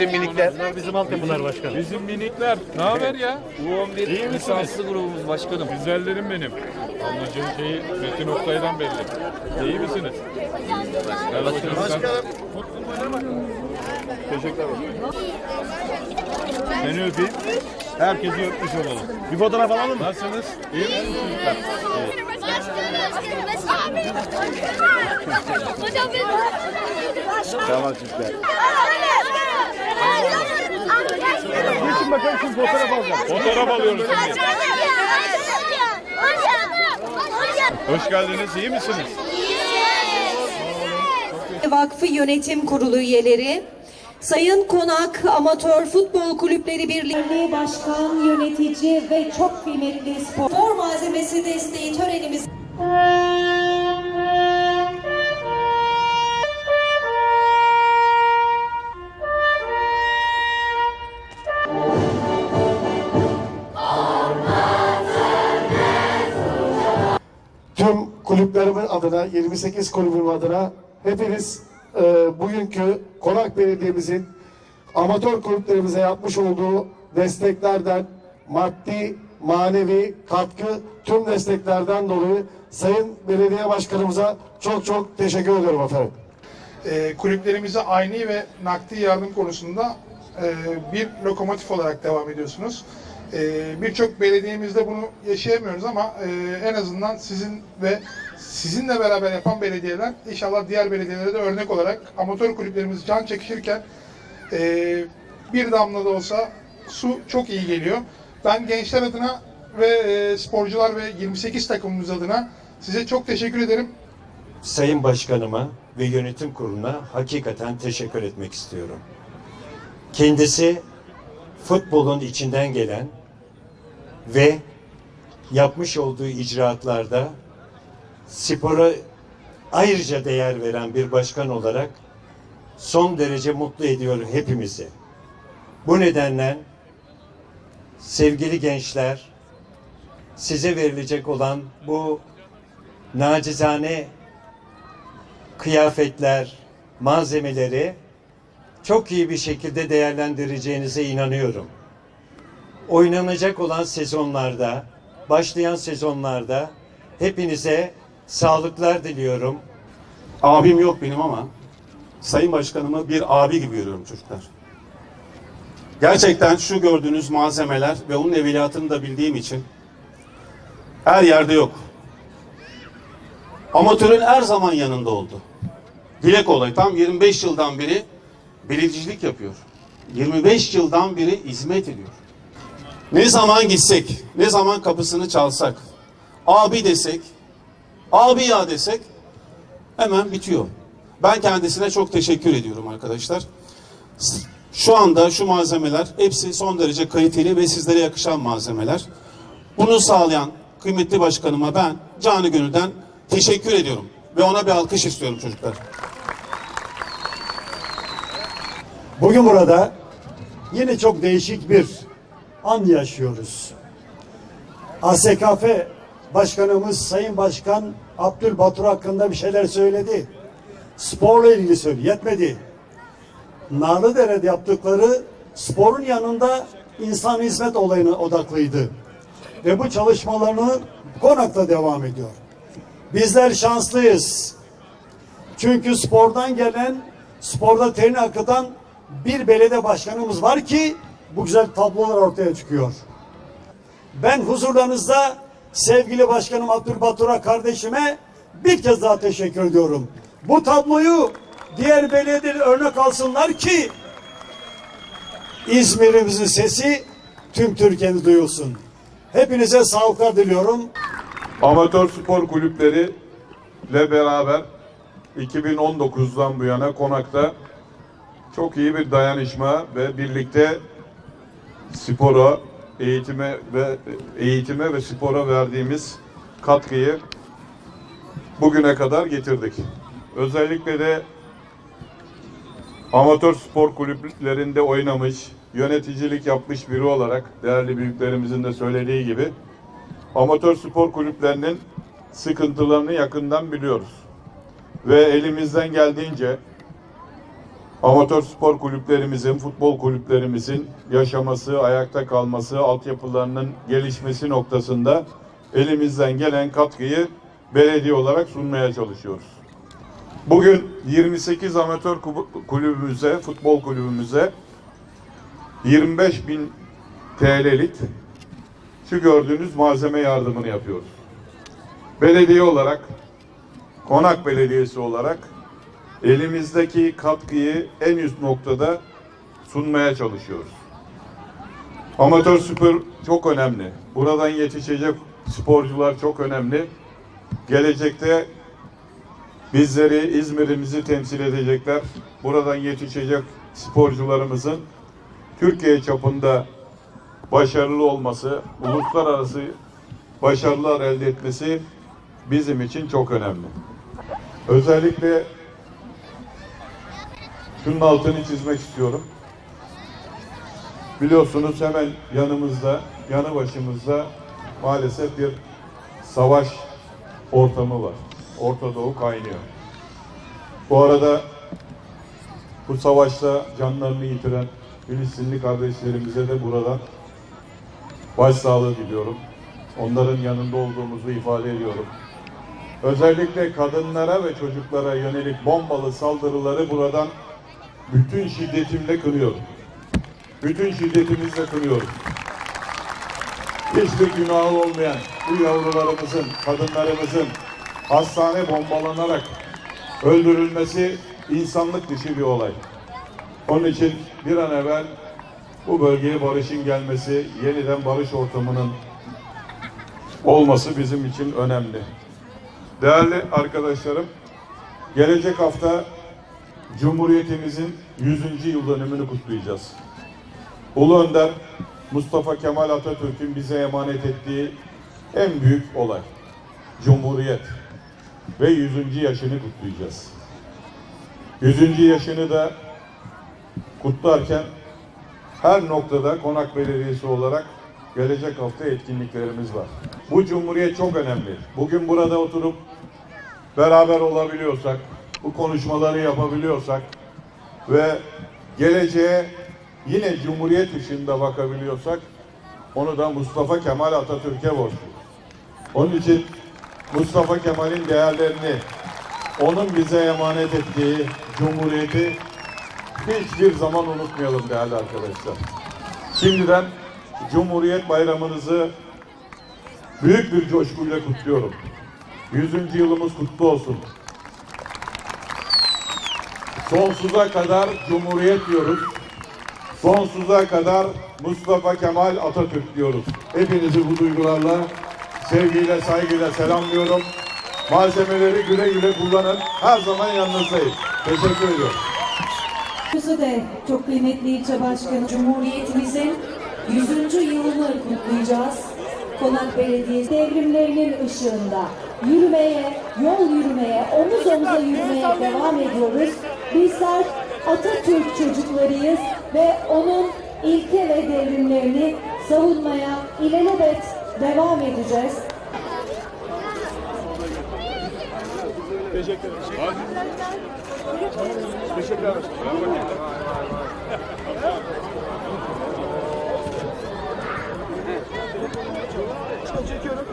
Bizim minikler. Bunlar bizim altyapılar başkanım. Bizim minikler. Ne haber ya? U11 lisanslı grubumuz başkanım. Güzellerim benim. Anlayacağım şeyi Metin Oktay'dan belli. İyi misiniz? Gel bakalım sen. Teşekkürler. Seni öpeyim. Herkesi öpmüş olalım. Bir fotoğraf alalım mı? Nasılsınız? İyi misiniz çocuklar? Hocam benim. Tamam çocuklar. Geçin bakalım şimdi fotoğraf alacağım. Fotoğraf alıyoruz. Hoş geldiniz. İyi misiniz? Vakfı Yönetim Kurulu üyeleri, Sayın Konak Amatör Futbol Kulüpleri Birliği Başkan, Yönetici ve çok kıymetli spor malzemesi desteği törenimiz kulüplerimin adına, 28 kulübüm adına hepiniz e, bugünkü Konak Belediye'mizin amatör kulüplerimize yapmış olduğu desteklerden, maddi, manevi katkı tüm desteklerden dolayı Sayın Belediye Başkanımıza çok çok teşekkür ediyorum efendim. e, kulüplerimize aynı ve nakdi yardım konusunda e, bir lokomotif olarak devam ediyorsunuz. E, Birçok belediyemizde bunu yaşayamıyoruz ama e, en azından sizin ve sizinle beraber yapan belediyeler inşallah diğer belediyelere de örnek olarak amatör kulüplerimiz can çekişirken e, bir damla da olsa su çok iyi geliyor. Ben gençler adına ve e, sporcular ve 28 takımımız adına size çok teşekkür ederim. Sayın Başkanıma ve yönetim kuruluna hakikaten teşekkür etmek istiyorum. Kendisi futbolun içinden gelen ve yapmış olduğu icraatlarda spora ayrıca değer veren bir başkan olarak son derece mutlu ediyor hepimizi. Bu nedenle sevgili gençler size verilecek olan bu nacizane kıyafetler, malzemeleri çok iyi bir şekilde değerlendireceğinize inanıyorum. Oynanacak olan sezonlarda, başlayan sezonlarda hepinize sağlıklar diliyorum. Abim yok benim ama Sayın Başkanımı bir abi gibi görüyorum çocuklar. Gerçekten şu gördüğünüz malzemeler ve onun evliyatını da bildiğim için her yerde yok. Amatörün her zaman yanında oldu. Dile kolay tam 25 yıldan beri belediyecilik yapıyor. 25 yıldan beri hizmet ediyor. Ne zaman gitsek, ne zaman kapısını çalsak, abi desek, abi ya desek hemen bitiyor. Ben kendisine çok teşekkür ediyorum arkadaşlar. Şu anda şu malzemeler hepsi son derece kaliteli ve sizlere yakışan malzemeler. Bunu sağlayan kıymetli başkanıma ben canı gönülden teşekkür ediyorum. Ve ona bir alkış istiyorum çocuklar. Bugün burada yine çok değişik bir an yaşıyoruz. ASKF Başkanımız Sayın Başkan Abdülbatur hakkında bir şeyler söyledi. Sporla ilgili söyledi. Yetmedi. Narlıdere'de yaptıkları sporun yanında insan hizmet olayına odaklıydı. Ve bu çalışmalarını Konak'ta devam ediyor. Bizler şanslıyız. Çünkü spordan gelen, sporda terini akıtan bir belediye başkanımız var ki bu güzel tablolar ortaya çıkıyor. Ben huzurlarınızda sevgili başkanım Abdülbatur'a kardeşime bir kez daha teşekkür ediyorum. Bu tabloyu diğer belediyeler örnek alsınlar ki İzmir'imizin sesi tüm Türkiye'de duyulsun. Hepinize sağlıklar diliyorum. Amatör spor kulüpleri ile beraber 2019'dan bu yana Konak'ta çok iyi bir dayanışma ve birlikte spora, eğitime ve eğitime ve spora verdiğimiz katkıyı bugüne kadar getirdik. Özellikle de amatör spor kulüplerinde oynamış, yöneticilik yapmış biri olarak değerli büyüklerimizin de söylediği gibi amatör spor kulüplerinin sıkıntılarını yakından biliyoruz. Ve elimizden geldiğince amatör spor kulüplerimizin, futbol kulüplerimizin yaşaması, ayakta kalması, altyapılarının gelişmesi noktasında elimizden gelen katkıyı belediye olarak sunmaya çalışıyoruz. Bugün 28 amatör kulübümüze, futbol kulübümüze 25 bin TL'lik şu gördüğünüz malzeme yardımını yapıyoruz. Belediye olarak, Konak Belediyesi olarak elimizdeki katkıyı en üst noktada sunmaya çalışıyoruz. Amatör spor çok önemli. Buradan yetişecek sporcular çok önemli. Gelecekte bizleri, İzmir'imizi temsil edecekler. Buradan yetişecek sporcularımızın Türkiye çapında başarılı olması, uluslararası başarılar elde etmesi bizim için çok önemli. Özellikle şunun altını çizmek istiyorum. Biliyorsunuz hemen yanımızda, yanı başımızda maalesef bir savaş ortamı var. Orta Doğu kaynıyor. Bu arada bu savaşta canlarını yitiren Filistinli kardeşlerimize de buradan başsağlığı diliyorum. Onların yanında olduğumuzu ifade ediyorum. Özellikle kadınlara ve çocuklara yönelik bombalı saldırıları buradan bütün şiddetimle kınıyorum. Bütün şiddetimizle kınıyorum. Hiçbir günahı olmayan bu yavrularımızın, kadınlarımızın hastane bombalanarak öldürülmesi insanlık dışı bir olay. Onun için bir an evvel bu bölgeye barışın gelmesi, yeniden barış ortamının olması bizim için önemli. Değerli arkadaşlarım, gelecek hafta Cumhuriyetimizin 100. yıl dönümünü kutlayacağız. Ulu Önder Mustafa Kemal Atatürk'ün bize emanet ettiği en büyük olay. Cumhuriyet. Ve 100. yaşını kutlayacağız. 100. yaşını da kutlarken her noktada Konak Belediyesi olarak gelecek hafta etkinliklerimiz var. Bu cumhuriyet çok önemli. Bugün burada oturup beraber olabiliyorsak, bu konuşmaları yapabiliyorsak ve geleceğe yine cumhuriyet ışığında bakabiliyorsak onu da Mustafa Kemal Atatürk'e borçluyuz. Onun için Mustafa Kemal'in değerlerini, onun bize emanet ettiği cumhuriyeti hiçbir zaman unutmayalım değerli arkadaşlar. Şimdiden Cumhuriyet Bayramınızı büyük bir coşkuyla kutluyorum. 100. yılımız kutlu olsun. Sonsuza kadar Cumhuriyet diyoruz. Sonsuza kadar Mustafa Kemal Atatürk diyoruz. Hepinizi bu duygularla, sevgiyle, saygıyla selamlıyorum. Malzemeleri güle güle kullanın. Her zaman yanınızdayım. Teşekkür ediyorum. Sözü de çok kıymetli ilçe başkanı Cumhuriyetimizin 100. yılını kutlayacağız. Konak Belediyesi devrimlerinin ışığında yürümeye, yol yürümeye, omuz omuza yürümeye devam ediyoruz. Bizler Atatürk çocuklarıyız ve onun ilke ve devrimlerini savunmaya ilelebet devam edeceğiz. Teşekkür ederim. Teşekkür ederim. Teşekkür ederim. çekiyorum.